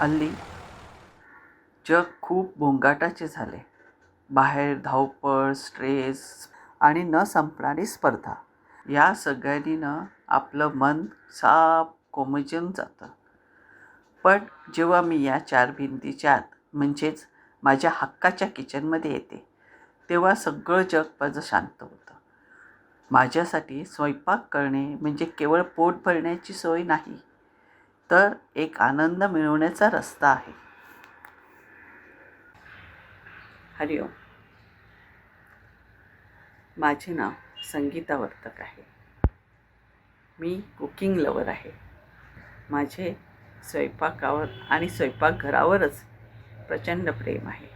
हल्ली. जग खूप भोंगाटाचे झाले. बाहेर धावपळ स्ट्रेस आणि न संपणारी स्पर्धा. या सगळ्यांनी आपलं मन साप कोमजून जातं. पण जेव्हा मी या चार भिंतीच्या आत म्हणजेच माझ्या हक्काच्या किचनमध्ये येते तेव्हा सगळं जग माझं शांत होतं. माझ्यासाठी स्वयंपाक करणे म्हणजे केवळ पोट भरण्याची सोय नाही. तर एक आनंद मिळवण्याचा रस्ता आहे. हरिओम. माझे नाव संगीता वर्तक आहे. मी कुकिंग लवर आहे. माझे स्वयंपाकावर आणि स्वयंपाकघरावरच प्रचंड प्रेम आहे.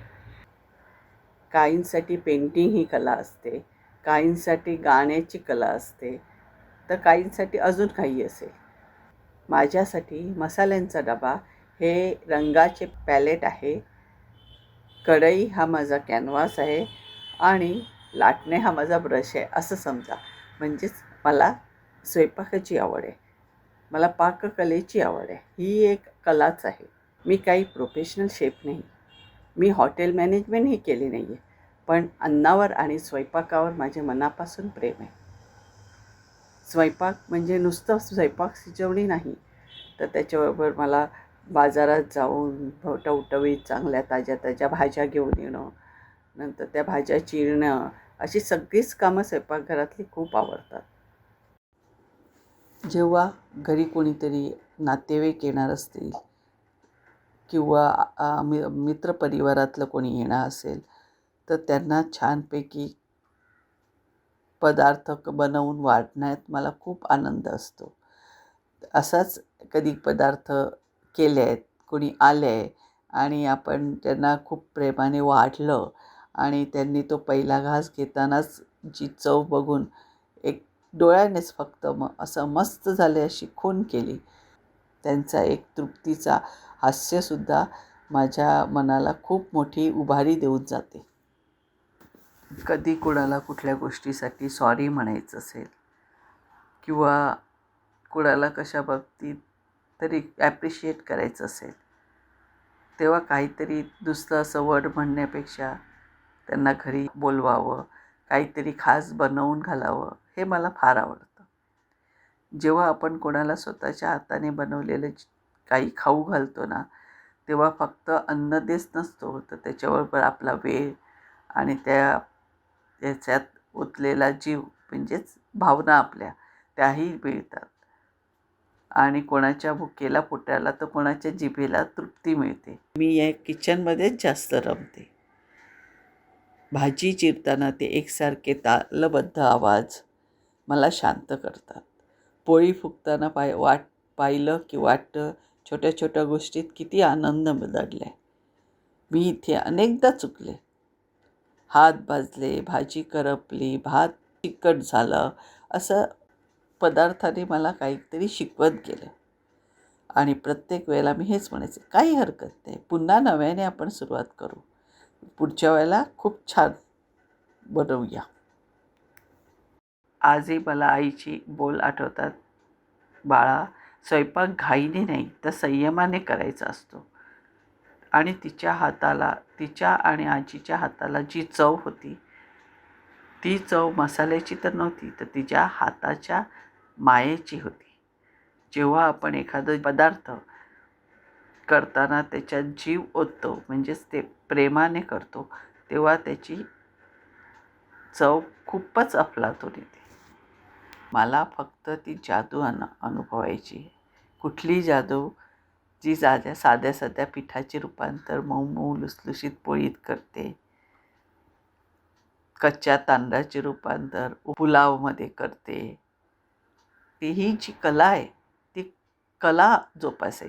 काहींसाठी पेंटिंग ही कला असते काहींसाठी गाण्याची कला असते तर काहींसाठी अजून काही असेल. माझ्यासाठी मसाल्यांचा डबा हे रंगाचे पॅलेट आहे. कढई हा माझा कॅनव्हास आहे आणि लाटणे हा माझा ब्रश आहे असं समजा. म्हणजेच मला स्वयंपाकाची आवड आहे. मला पाककलेची आवड आहे. ही एक कलाच आहे. मी काही प्रोफेशनल शेफ नाही. मी हॉटेल मॅनेजमेंटही केली नाही आहे पण अन्नावर आणि स्वयंपाकावर माझ्या मनापासून प्रेम आहे. स्वयंपाक म्हणजे नुसतं स्वयंपाक शिजवणी नाही. तर त्याच्याबरोबर मला बाजारात जाऊन टवटवीत चांगल्या ताज्या ताज्या भाज्या घेऊन येणं नंतर त्या भाज्या चिरणं अशी सगळीच कामं स्वयंपाकघरातली खूप आवडतात. जेव्हा घरी कोणीतरी नातेवाईक येणार असतील किंवा मि मित्रपरिवारातलं कोणी येणार असेल तर त्यांना छानपैकी पदार्थ बनवून वाढण्यात मला खूप आनंद असतो. असाच कधी पदार्थ केले आहेत कोणी आले आहे आणि आपण त्यांना खूप प्रेमाने वाढलं आणि त्यांनी तो पहिला घास घेतानाच जी चव बघून एक डोळ्यानेच फक्त मग असं मस्त झाले अशी खून केली. त्यांचा एक तृप्तीचा हास्यसुद्धा माझ्या मनाला खूप मोठी उभारी देऊन जाते. कधी कोणाला कुठल्या गोष्टीसाठी सॉरी म्हणायचं असेल किंवा कुणाला कशा बाबतीत तरी ॲप्रिशिएट करायचं असेल. तेव्हा काहीतरी दुसरं असं वर्ड म्हणण्यापेक्षा त्यांना घरी बोलवावं काहीतरी खास बनवून घालावं हे मला फार आवडतं. जेव्हा आपण कोणाला स्वतःच्या हाताने बनवलेलं काही खाऊ घालतो ना तेव्हा फक्त अन्न देच नसतो तर त्याच्याबरोबर आपला वेळ आणि त्या त्याच्यात ओतलेला जीव म्हणजेच भावना आपल्या त्याही मिळतात. आणि कोणाच्या भुकेला पोटाला तर कोणाच्या जिभेला तृप्ती मिळते. मी या किचनमध्येच जास्त रमते. भाजी चिरताना ते एकसारखे तालबद्ध आवाज मला शांत करतात. पोळी फुकताना पाय वाट पाहिलं की वाटतं छोट्या छोट्या गोष्टीत किती आनंद दडला आहे मी इथे अनेकदा चुकले. हात भाजले भाजी करपली भात तिखट झालं असं पदार्थाने मला काहीतरी शिकवत गेलं. आणि प्रत्येक वेळेला मी हेच म्हणायचे काही हरकत नाही पुन्हा नव्याने आपण सुरुवात करू. पुढच्या वेळेला खूप छान बनवूया. आजही मला आईची बोल आठवतात बाळा स्वयंपाक घाईने नाही तर संयमाने करायचा असतो. आणि तिच्या हाताला तिच्या आणि आजीच्या हाताला जी चव होती ती चव मसाल्याची तर नव्हती तर तिच्या हाताच्या मायेची होती. जेव्हा आपण एखादं पदार्थ करताना त्याच्यात जीव ओततो म्हणजेच ते प्रेमाने करतो तेव्हा त्याची चव खूपच अफलातून येते. मला फक्त ती जादू अन अनुभवायची कुठली जादू? जी साध्या साध्या साध्या पिठाचे रूपांतर मऊ मऊ लुसलुशीत पोळीत करते. कच्च्या तांदळाचे रूपांतर पुलावमध्ये करते. ती ही जी कला आहे ती कला जोपासायची.